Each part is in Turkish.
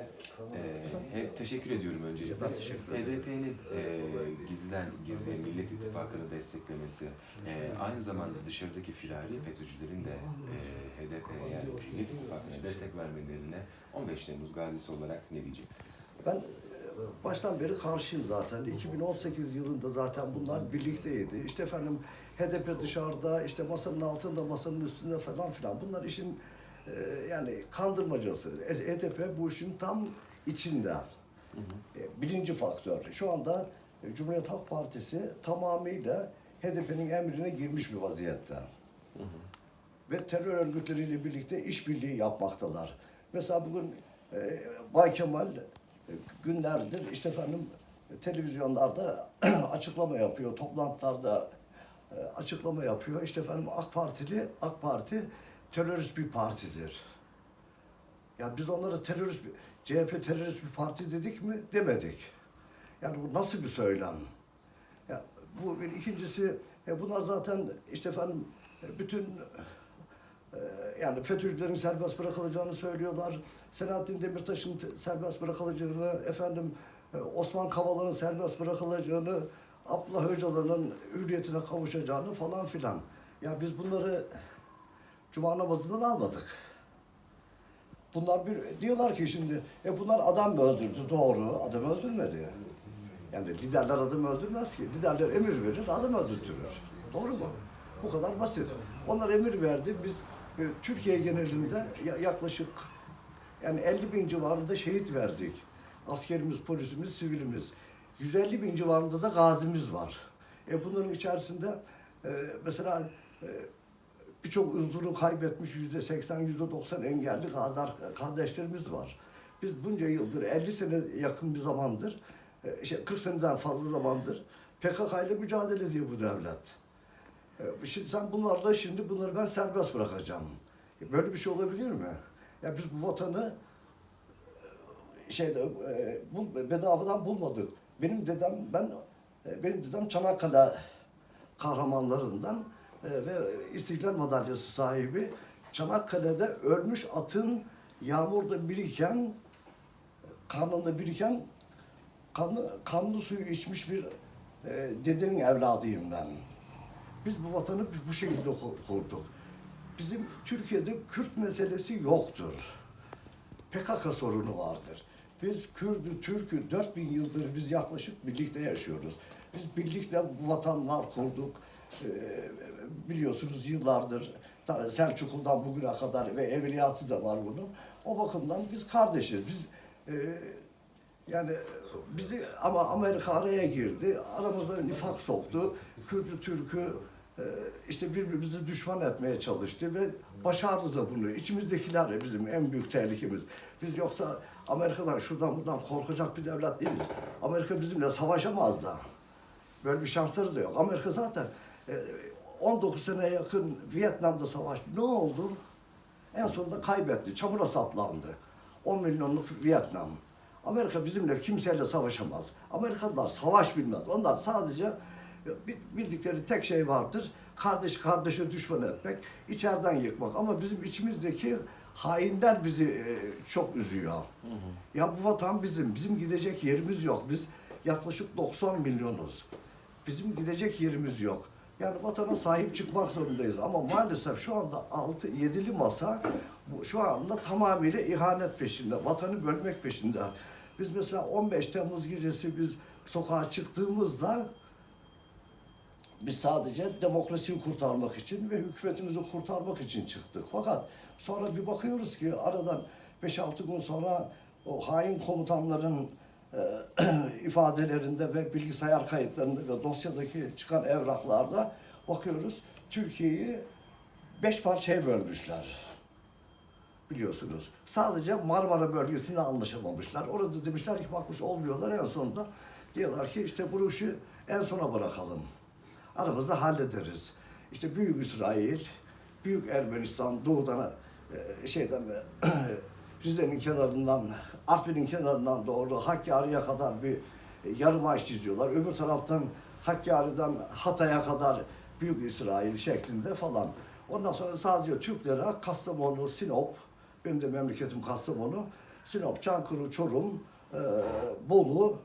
öncelikle. Ee, he- teşekkür ediyorum öncelikle. HDP'nin e, gizliden gizliye Millet İttifakı'nı desteklemesi, e, aynı zamanda dışarıdaki firari FETÖ'cülerin de e, HDP'ye yani Millet İttifakı'na destek vermelerine 15 Temmuz gazisi olarak ne diyeceksiniz? Ben e, baştan beri karşıyım zaten. 2018 yılında zaten bunlar birlikteydi. İşte efendim HDP dışarıda, işte masanın altında, masanın üstünde falan filan. Bunlar işin e, yani kandırmacası. E, HDP bu işin tam içinde. E, Birinci faktör. Şu anda e, Cumhuriyet Halk Partisi tamamıyla HDP'nin emrine girmiş bir vaziyette. Ve terör örgütleriyle birlikte işbirliği yapmaktalar. Mesela bugün e, Bay Kemal e, günlerdir işte efendim e, televizyonlarda açıklama yapıyor, toplantılarda e, açıklama yapıyor. İşte efendim AK Partili, AK Parti terörist bir partidir. Ya biz onlara terörist, bir- CHP terörist bir parti dedik mi? Demedik. Yani bu nasıl bir söylem? Ya bu bir ikincisi e, bunlar zaten işte efendim e, bütün e, yani FETÖ'cülerin serbest bırakılacağını söylüyorlar. Selahattin Demirtaş'ın serbest bırakılacağını, efendim e, Osman Kavala'nın serbest bırakılacağını, Abdullah Öcalan'ın hürriyetine kavuşacağını falan filan. Ya biz bunları cuma namazından almadık. Bunlar bir diyorlar ki şimdi e bunlar adam mı öldürdü? Doğru. Adam öldürmedi. Yani liderler adam öldürmez ki. Liderler emir verir, adam öldürtürür. Doğru mu? Bu kadar basit. Onlar emir verdi. Biz e, Türkiye genelinde ya- yaklaşık yani 50 bin civarında şehit verdik. Askerimiz, polisimiz, sivilimiz. 150 bin civarında da gazimiz var. E bunların içerisinde e, mesela e, birçok uzvunu kaybetmiş yüzde 80, yüzde 90 engelli kardeşlerimiz var. Biz bunca yıldır, 50 sene yakın bir zamandır, işte 40 seneden fazla zamandır PKK ile mücadele ediyor bu devlet. E, Şimdi sen bunlarla şimdi bunları ben serbest bırakacağım. Böyle bir şey olabilir mi? Ya biz bu vatanı e, şeyde e, bul, bedavadan bulmadık. Benim dedem ben benim dedem Çanakkale kahramanlarından ve İstiklal Madalyası sahibi Çanakkale'de ölmüş atın yağmurda biriken karnında biriken kanlı, kanlı suyu içmiş bir e, dedenin evladıyım ben. Biz bu vatanı bu şekilde ku- kurduk. Bizim Türkiye'de Kürt meselesi yoktur. PKK sorunu vardır. Biz Kürdü, Türk'ü 4000 yıldır biz yaklaşık birlikte yaşıyoruz. Biz birlikte bu vatanlar kurduk. Ee, biliyorsunuz yıllardır Selçuklu'dan bugüne kadar ve evliyatı da var bunun. O bakımdan biz kardeşiz. Biz e, yani bizi ama Amerika araya girdi. Aramıza nifak soktu. Kürt'ü, Türk'ü işte birbirimizi düşman etmeye çalıştı ve başardı da bunu. İçimizdekiler de bizim en büyük tehlikemiz. Biz yoksa Amerika'dan şuradan buradan korkacak bir devlet değiliz. Amerika bizimle savaşamaz da. Böyle bir şansları da yok. Amerika zaten e, 19 sene yakın Vietnam'da savaştı. Ne oldu? En sonunda kaybetti. Çamura saplandı. 10 milyonluk Vietnam. Amerika bizimle kimseyle savaşamaz. Amerikalılar savaş bilmez. Onlar sadece bildikleri tek şey vardır. Kardeş kardeşe düşman etmek, içeriden yıkmak. Ama bizim içimizdeki hainler bizi e, çok üzüyor. Ya bu vatan bizim. Bizim gidecek yerimiz yok. Biz yaklaşık 90 milyonuz. Bizim gidecek yerimiz yok. Yani vatana sahip çıkmak zorundayız. Ama maalesef şu anda 6 yedili masa bu, şu anda tamamıyla ihanet peşinde, vatanı bölmek peşinde. Biz mesela 15 Temmuz gecesi biz sokağa çıktığımızda biz sadece demokrasiyi kurtarmak için ve hükümetimizi kurtarmak için çıktık. Fakat sonra bir bakıyoruz ki aradan 5-6 gün sonra o hain komutanların e, ifadelerinde ve bilgisayar kayıtlarında ve dosyadaki çıkan evraklarda bakıyoruz Türkiye'yi beş parçaya bölmüşler. Biliyorsunuz. Sadece Marmara bölgesinde anlaşamamışlar. Orada demişler ki bakmış olmuyorlar en sonunda diyorlar ki işte bu işi en sona bırakalım. Aramızda hallederiz. İşte Büyük İsrail, Büyük Ermenistan doğudan e, şeyden e, Rize'nin kenarından, Artvin'in kenarından doğru Hakkari'ye kadar bir e, yarım ağaç çiziyorlar. Öbür taraftan Hakkari'den Hatay'a kadar Büyük İsrail şeklinde falan. Ondan sonra sadece Türklere Kastamonu, Sinop, benim de memleketim Kastamonu, Sinop, Çankırı, Çorum, Bolu,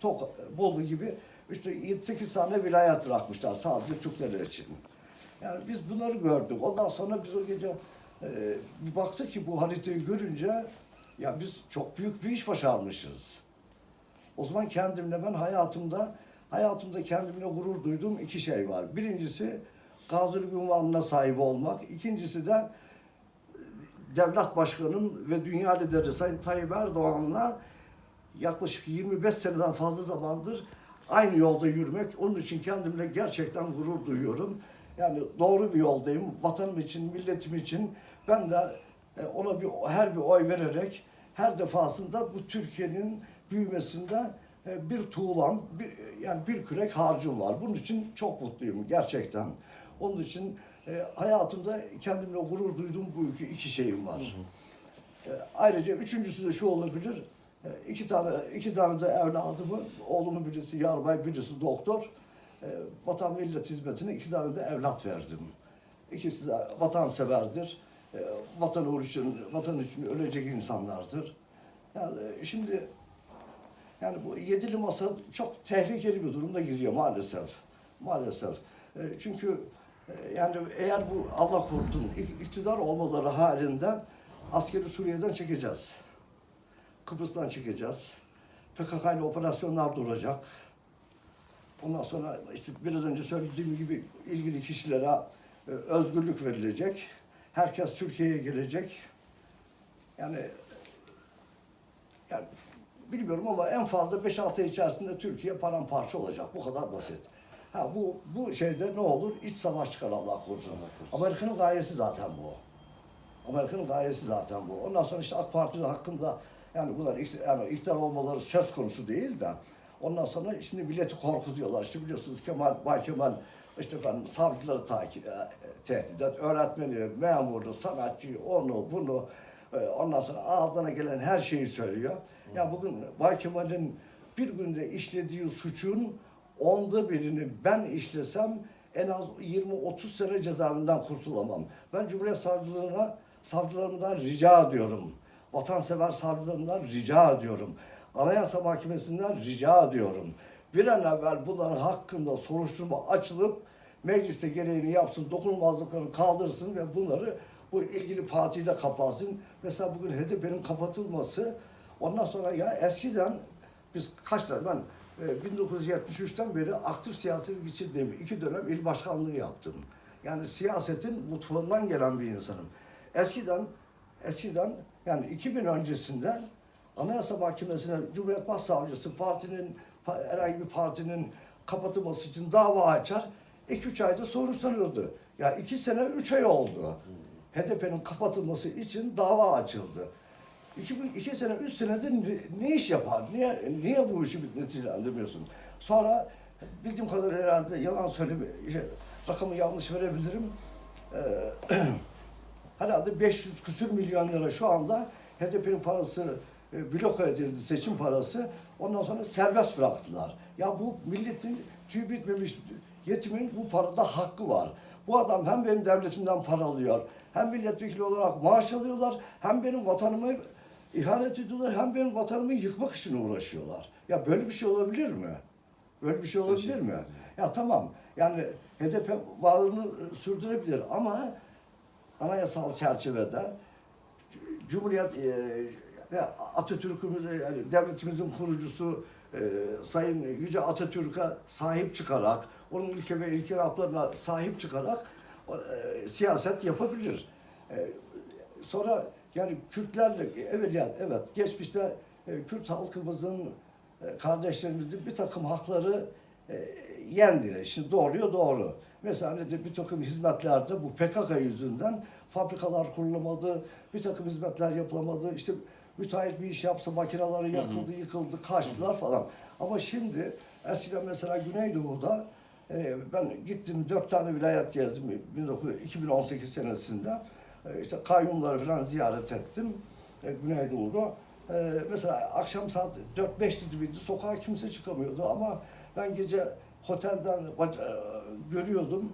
Tok, Bolu gibi işte 7-8 tane vilayet bırakmışlar sadece Türkler için. Yani biz bunları gördük. Ondan sonra biz o gece e, bir baktık ki bu haritayı görünce ya biz çok büyük bir iş başarmışız. O zaman kendimle ben hayatımda hayatımda kendimle gurur duyduğum iki şey var. Birincisi gazilik unvanına sahip olmak. İkincisi de e, devlet başkanım ve dünya lideri Sayın Tayyip Erdoğan'la yaklaşık 25 seneden fazla zamandır aynı yolda yürümek. Onun için kendimle gerçekten gurur duyuyorum. Yani doğru bir yoldayım. Vatanım için, milletim için ben de e, ona bir her bir oy vererek her defasında bu Türkiye'nin büyümesinde e, bir tuğlam, bir, yani bir kürek harcım var. Bunun için çok mutluyum gerçekten. Onun için e, hayatımda kendimle gurur duyduğum bu iki, iki şeyim var. E, ayrıca üçüncüsü de şu olabilir. E, iki tane iki tane de evladımı, oğlumun birisi yarbay, birisi doktor. E, vatan millet hizmetine iki tane de evlat verdim. İkisi de vatanseverdir. E, vatan için, vatan için ölecek insanlardır. Yani e, şimdi yani bu yedili masa çok tehlikeli bir durumda giriyor maalesef. Maalesef. Çünkü e, yani eğer bu Allah korusun ik- iktidar olmaları halinde askeri Suriye'den çekeceğiz. Kıbrıs'tan çekeceğiz. PKK ile operasyonlar duracak. Ondan sonra işte biraz önce söylediğim gibi ilgili kişilere e, özgürlük verilecek. Herkes Türkiye'ye gelecek. Yani yani bilmiyorum ama en fazla 5-6 ay içerisinde Türkiye paramparça olacak. Bu kadar basit. Ha bu bu şeyde ne olur? İç savaş çıkar Allah korusun. Amerika'nın gayesi zaten bu. Amerika'nın gayesi zaten bu. Ondan sonra işte AK Parti hakkında yani bunlar ikt- yani iktidar olmaları söz konusu değil de ondan sonra şimdi milleti korkutuyorlar. İşte biliyorsunuz Kemal, Bay Kemal işte efendim savcıları takip, e, tehdit et, öğretmeni, memuru, sanatçıyı, onu, bunu e, ondan sonra ağzına gelen her şeyi söylüyor. Ya bugün Bay Kemal'in bir günde işlediği suçun onda birini ben işlesem en az 20-30 sene cezaevinden kurtulamam. Ben Cumhuriyet Savcılığına, savcılarımdan rica ediyorum. Vatansever savcılarımdan rica ediyorum. Anayasa Mahkemesi'nden rica ediyorum. Bir an evvel bunların hakkında soruşturma açılıp mecliste gereğini yapsın, dokunulmazlıklarını kaldırsın ve bunları bu ilgili partide kapatsın. Mesela bugün HDP'nin kapatılması ondan sonra ya eskiden biz kaç tane ben e, 1973'ten beri aktif siyaset geçirdiğim iki dönem il başkanlığı yaptım. Yani siyasetin mutfağından gelen bir insanım. Eskiden eskiden yani 2000 öncesinde Anayasa Mahkemesi'ne Cumhuriyet Başsavcısı partinin pa- herhangi bir partinin kapatılması için dava açar. 2-3 ayda sonuçlanıyordu. Ya 2 sene 3 ay oldu. HDP'nin kapatılması için dava açıldı. 2, iki sene, üç senedir ne, ne iş yapar? Niye, niye bu işi neticelendirmiyorsun? Sonra bildiğim kadar herhalde yalan söyleme, şey, rakamı yanlış verebilirim. Ee, herhalde 500 küsür milyon lira şu anda HDP'nin parası e, bloke edildi, seçim parası. Ondan sonra serbest bıraktılar. Ya bu milletin tüy bitmemiş yetimin bu parada hakkı var. Bu adam hem benim devletimden para alıyor, hem milletvekili olarak maaş alıyorlar, hem benim vatanımı ihanet ediyorlar, hem benim vatanımı yıkmak için uğraşıyorlar. Ya böyle bir şey olabilir mi? Böyle bir şey olabilir mi? Ya tamam, yani HDP varlığını e, sürdürebilir ama anayasal çerçevede Cumhuriyet e, Atatürk'ümüz yani devletimizin kurucusu e, Sayın Yüce Atatürk'e sahip çıkarak, onun ilke ve ilkelaplarına sahip çıkarak e, siyaset yapabilir. E, sonra yani Kürtlerle evet yani evet geçmişte e, Kürt halkımızın e, kardeşlerimizin bir takım hakları e, yendi. Şimdi doğruya doğru. Mesela nedir bir takım hizmetlerde bu PKK yüzünden fabrikalar kurulamadı, bir takım hizmetler yapılamadı. İşte müteahhit bir iş yapsa makineleri yakıldı, yıkıldı, kaçtılar falan. Ama şimdi eskiden mesela Güneydoğu'da e, ben gittim dört tane vilayet gezdim 19, 2018 senesinde. E, işte kayyumları falan ziyaret ettim e, Güneydoğu'da. E, mesela akşam saat 4-5 gibi sokağa kimse çıkamıyordu ama ben gece otelden e, görüyordum.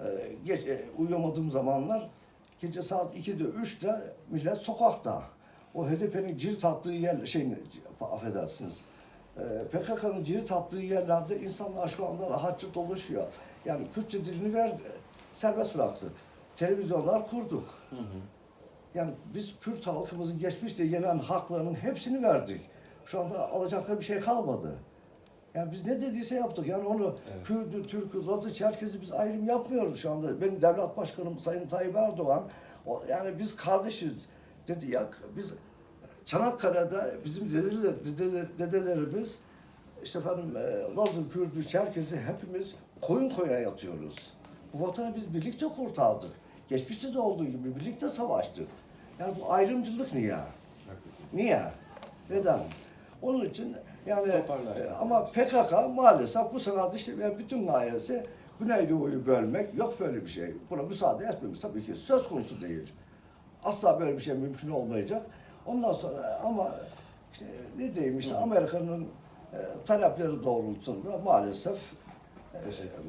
E, geç, e, uyuyamadığım zamanlar gece saat 2'de 3'te millet sokakta. o HDP'nin cirit attığı yer, şeyin, affedersiniz, e, PKK'nın cirit attığı yerlerde insanlar şu anda rahatça dolaşıyor. Yani Kürtçe dilini ver, serbest bıraktık. Televizyonlar kurduk. Hı hı. Yani biz Kürt halkımızın geçmişte gelen haklarının hepsini verdik. Şu anda alacakları bir şey kalmadı. Yani biz ne dediyse yaptık. Yani onu Evet. Kürdü, Türk'ü, Laz'ı, Çerkez'i biz ayrım yapmıyoruz şu anda. Benim devlet başkanım Sayın Tayyip Erdoğan, o, yani biz kardeşiz dedi ya biz Çanakkale'de bizim dedeler, dedeler, dedelerimiz işte efendim e, Laz'ı, Kürdü, Çerkez'i hepimiz koyun koyuna yatıyoruz. Bu vatanı biz birlikte kurtardık. Geçmişte de olduğu gibi birlikte savaştık. Yani bu ayrımcılık niye? Haklısınız. Niye? Neden? Onun için yani Toparlarsın. e, ama PKK maalesef bu sefer işte yani bütün gayesi Güneydoğu'yu bölmek yok böyle bir şey. Buna müsaade etmemiz tabii ki söz konusu değil. Asla böyle bir şey mümkün olmayacak. Ondan sonra ama işte ne diyeyim işte Amerika'nın e, talepleri doğrultusunda maalesef e,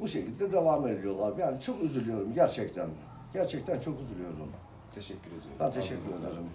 bu şekilde devam ediyorlar. Yani çok üzülüyorum gerçekten. Gerçekten çok üzülüyorum. Teşekkür ediyorum. Ben teşekkür Ağzınıza sağlık. ederim.